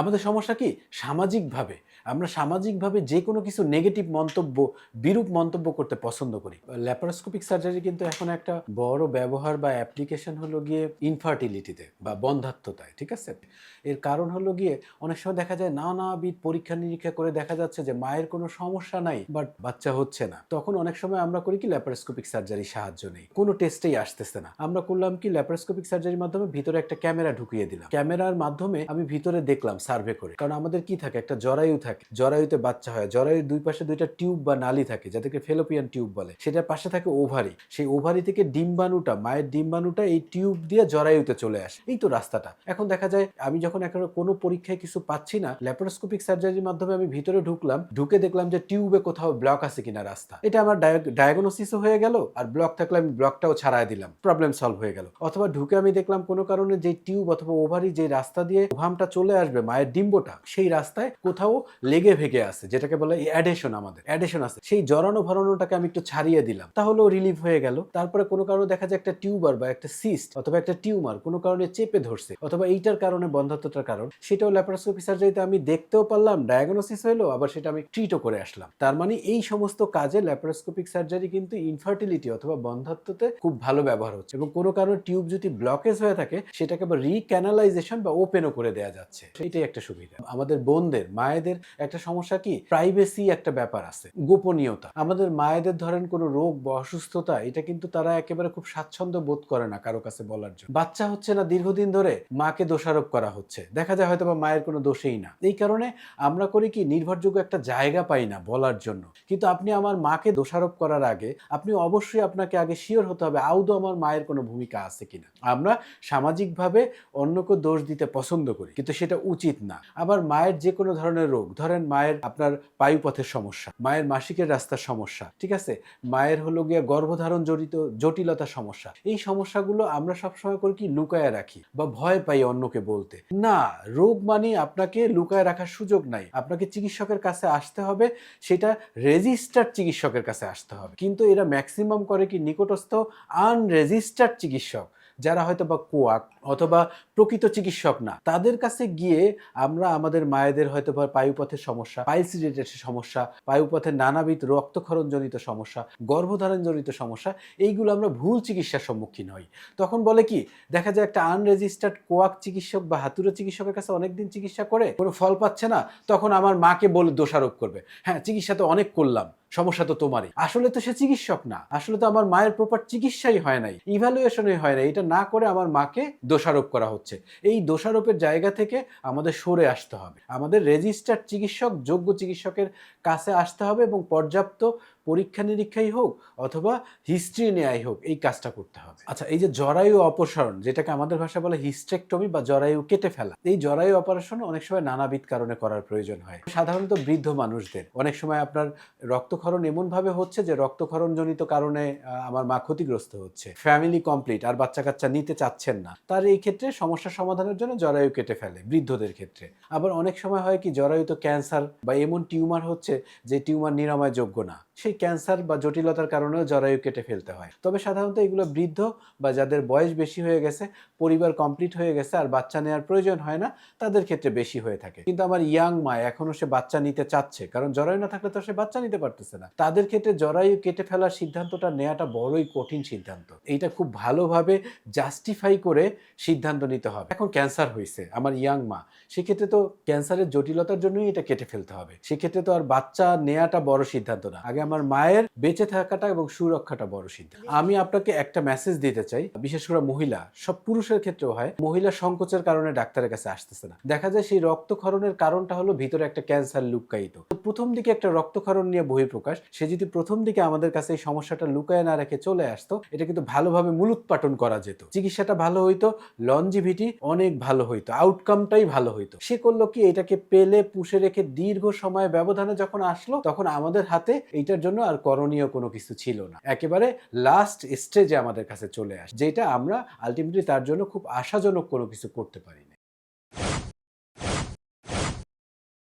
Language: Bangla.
আমাদের সমস্যা কি? সামাজিকভাবে। আমরা সামাজিকভাবে যে কোনো কিছু নেগেটিভ মন্তব্য, বিরূপ মন্তব্য করতে পছন্দ করি। ল্যাপারোস্কোপিক সার্জারি কিন্তু এখন একটা বড় ব্যবহার বা অ্যাপ্লিকেশন হলো গিয়ে ইনফার্টিলিটিতে বা বন্ধাত্মতায়, ঠিক আছে? এর কারণ হলো গিয়ে অনেক সময় দেখা যায় নানাবিধ পরীক্ষা নিরীক্ষা করে দেখা যাচ্ছে যে মায়ের কোনো সমস্যা নাই বাট বাচ্চা হচ্ছে না। তখন অনেক সময় আমরা করি কি ল্যাপারোস্কোপিক সার্জারি সাহায্য নেই। কোনো টেস্টেই আসতেছে না। আমরা করলাম কি ল্যাপারোস্কোপিক সার্জারির মাধ্যমে ভিতরে একটা ক্যামেরা ঢুকিয়ে দিলাম। ক্যামেরার মাধ্যমে আমি ভিতরে দেখলাম সার্ভে করে। কারণ আমাদের কি থাকে? একটা জরায়ু থাকে। জরায়ুতে বাচ্চা হয়। জরায়ুর দুই পাশে দুইটা টিউব বা নালি থাকে, যাদেরকে ফেলোপিয়ান টিউব বলে। সেটার পাশে থাকে ওভারি। সেই ওভারি থেকে ডিম্বাণুটা, মায়ের ডিম্বাণুটা এই টিউব দিয়ে জরায়ুতে চলে আসে। এই তো রাস্তাটা। এখন দেখা যায়, আমি যখন এখন কোনো পরীক্ষায় কিছু পাচ্ছি না, ল্যাপারোস্কোপিক সার্জারির মাধ্যমে আমি ভিতরে ঢুকলাম, ঢুকে দেখলাম যে টিউবে কোথাও ব্লক আছে কিনা রাস্তা। এটা আমার ডায়াগনোসিসও হয়ে গেল, আর ব্লক থাকলে আমি ব্লকটাও ছাড়াই দিলাম। প্রবলেম সলভ হয়ে গেল। অথবা ঢুকে আমি দেখলাম কোনো কারণে যে টিউব অথবা ওভারি যে রাস্তা দিয়ে ওভামটা চলে আসবে, মায়ের ডিম্বটা সেই রাস্তায় কোথাও লেগে ভেগে আছে, যেটাকে বলে অ্যাডেশন আমাদের। অ্যাডেশন আছে। সেই জড়ানো ভরানোটাকে আমি একটু ছাড়িয়ে দিলাম। তাহলেও রিলিফ হয়ে গেল। তারপরে কোনো কারণে দেখা যায় একটা টিউবার বা একটা সিস্ট অথবা একটা টিউমার কোনো কারণে চেপে ধরছে, অথবা এইটার কারণে বন্ধাত্মতার কারণ, সেটাও ল্যাপারোস্কোপি সার্জারিতে আমি দেখতেও পারলাম ডায়াগনোসিস হলো, আবার সেটা আমি ট্রিটও করে আসলাম। তার মানে এই সমস্ত কাজে ল্যাপারোস্কোপিক সার্জারি কিন্তু ইনফার্টিলিটি অথবা বন্ধাত্মতে খুব ভালো ব্যবহার হচ্ছে এবং কোনো কারণে টিউব যদি ব্লকেজ হয়ে থাকে, সেটাকে আবার রিক্যানালাইজেশন বা ওপেনও করে দেওয়া যাচ্ছে। সেটাই একটা সুবিধা। আমাদের বোনদের, মায়েদের একটা সমস্যা কি? প্রাইভেসি একটা ব্যাপার আছে, গোপনীয়তা। আমাদের মায়েদের ধরেন কোনো রোগ বা অসুস্থতা, এটা কিন্তু তারা একেবারে খুব স্বাচ্ছন্দ্য বোধ করে না কারও কাছে বলার জন্য। বাচ্চা হচ্ছে না, দীর্ঘদিন ধরে মাকে দোষারোপ করা হচ্ছে। দেখা যায় হয়তো বা মায়ের কোনো দোষেই না। এই কারণে আমরা করি কি, নির্ভরযোগ্য একটা জায়গা পাই না বলার জন্য। কিন্তু আপনি আমার মাকে দোষারোপ করার আগে, আপনি অবশ্যই আপনাকে আগে শিওর হতে হবে আউদো আমার মায়ের কোনো ভূমিকা আছে কিনা। আমরা সামাজিকভাবে অন্যকে দোষ দিতে পছন্দ করি, কিন্তু সেটা উচিত না। আবার মায়ের যে কোনো ধরনের রোগ, ধরেন মায়ের আপনার বায়ুপথের সমস্যা, মায়ের মাসিকের রাস্তার সমস্যা, ঠিক আছে? মায়ের হলো গিয়ে গর্ভধারণ জড়িত জটিলতার সমস্যা। এই সমস্যাগুলো আমরা সবসময় করি কি? লুকায় রাখি বা ভয় পাই অন্যকে বলতে। না, রোগ মানে আপনাকে লুকায় রাখার সুযোগ নাই। আপনাকে চিকিৎসকের কাছে আসতে হবে, সেটা রেজিস্টার্ড চিকিৎসকের কাছে আসতে হবে। কিন্তু এরা ম্যাক্সিমাম করে কি? নিকটস্থ, আনরেজিস্টার্ড চিকিৎসক। যারা হয়তো বা কোয়াক অথবা প্রকৃত চিকিৎসক না, তাদের কাছে গিয়ে আমরা আমাদের মায়েদের হয়তো বা পায়ুপথের সমস্যা পাইলস রিলেটেড সমস্যা, পায়ুপথের নানাবিধ রক্তক্ষরণজনিত সমস্যা, গর্ভধারণজনিত সমস্যা, এইগুলো আমরা ভুল চিকিৎসার সম্মুখীন হই। তখন বলে কি, দেখা যায় একটা আনরেজিস্টার্ড কোয়াক চিকিৎসক বা হাতুড়ে চিকিৎসকের কাছে অনেকদিন চিকিৎসা করে কোনো ফল পাচ্ছে না, তখন আমার মাকে বলে দোষারোপ করবে। হ্যাঁ চিকিৎসা তো অনেক করলাম। সমস্যা তো তোমারই। আসলে তো সে চিকিৎসক না। আসলে তো আমার মায়ের প্রপার চিকিৎসাই হয় নাই। ইভ্যালুয়েশনই হয় না এটা না করে আমার মাকে দোষারোপ করা হচ্ছে। এই দোষারোপের জায়গা থেকে আমাদের সরে আসতে হবে। আমাদের রেজিস্টার্ড চিকিৎসক যোগ্য চিকিৎসকের কাছে আসতে হবে এবং পর্যাপ্ত পরীক্ষা নিরীক্ষাই হোক অথবা হিস্ট্রি নেয়াই হোক, এই কাজটা করতে হবে। আচ্ছা এই যে জরায়ু অপসারণ, যেটাকে আমাদের ভাষা বলে হিস্ট্রেকটমি বা জরায়ু কেটে ফেলা, এই জরায়ু অপারেশন অনেক সময় নানাবিধ কারণে করার প্রয়োজন হয়। সাধারণত বৃদ্ধ মানুষদের, অনেক সময় আপনার রক্তক্ষরণ এমনভাবে হচ্ছে যে রক্তক্ষরণজনিত কারণে আমার মা ক্ষতিগ্রস্ত হচ্ছে ফ্যামিলি কমপ্লিট আর বাচ্চা কাচ্চা নিতে চাচ্ছেন না। তার এই ক্ষেত্রে সমস্যা সমাধানের জন্য জরায়ু কেটে ফেলে, বৃদ্ধদের ক্ষেত্রে। আবার অনেক সময় হয় কি জরায়ুতে ক্যান্সার বা এমন টিউমার হচ্ছে যে টিউমার নিরাময় যোগ্য না। সেই ক্যান্সার বা জটিলতার কারণেও জরায়ু কেটে ফেলতে হয়। তবে সাধারণত এগুলো বৃদ্ধ বা যাদের বয়স বেশি হয়ে গেছে, পরিবার কমপ্লিট হয়ে গেছে আর বাচ্চা নেওয়ার প্রয়োজন হয় না, তাদের ক্ষেত্রে বেশি হয়ে থাকে। কিন্তু আমার ইয়াং মা এখনও সে বাচ্চা নিতে চাচ্ছে, কারণ জরায়ু না থাকলে তো সে বাচ্চা নিতে পারতেছে না। তাদের ক্ষেত্রে জরায়ু কেটে ফেলার সিদ্ধান্তটা নেওয়াটা বড়ই কঠিন সিদ্ধান্ত। এইটা খুব ভালোভাবে জাস্টিফাই করে সিদ্ধান্ত নিতে হবে। এখন ক্যান্সার হয়েছে আমার ইয়াং মা, সেক্ষেত্রে তো ক্যান্সারের জটিলতার জন্যই এটা কেটে ফেলতে হবে। সেক্ষেত্রে তো আর বাচ্চা নেওয়াটা বড় সিদ্ধান্ত না। আগে আমার মায়ের বেঁচে থাকাটা এবং সুরক্ষাটা বড় সিদ্ধান্ত। আমি আপনাকে একটা মেসেজ দিতে চাই। বিশেষ করে মহিলা সব পুরুষের ক্ষেত্রেও হয় মহিলা সংকোচের কারণে ডাক্তারের কাছে আসতেছে না। দেখা যায় সেই রক্তক্ষরণের কারণটা হলো ভিতরে একটা ক্যান্সার লুকায়িত। প্রথম দিকে একটা রক্তক্ষরণ নিয়ে বহিঃপ্রকাশ সে যদি প্রথম দিকে আমাদের কাছে এই সমস্যাটা লুকায় না রেখে চলে আসতো এটা কিন্তু ভালোভাবে মূলোৎপাটন করা যেত। চিকিৎসাটা ভালো হইতো লঞ্জিভিটি অনেক ভালো হইতো আউটকামটাই ভালো হইতো। সে করল কি এটাকে পেলে পুষে রেখে দীর্ঘ সময় ব্যবধানে যখন আসলো তখন আমাদের হাতে এইটার জন্য আর করণীয় কোনো কিছু ছিল না। একেবারে লাস্ট স্টেজে আমাদের কাছে চলে আসে, যেটা আমরা আলটিমেটলি তার জন্য খুব আশাজনক কোনো কিছু করতে পারি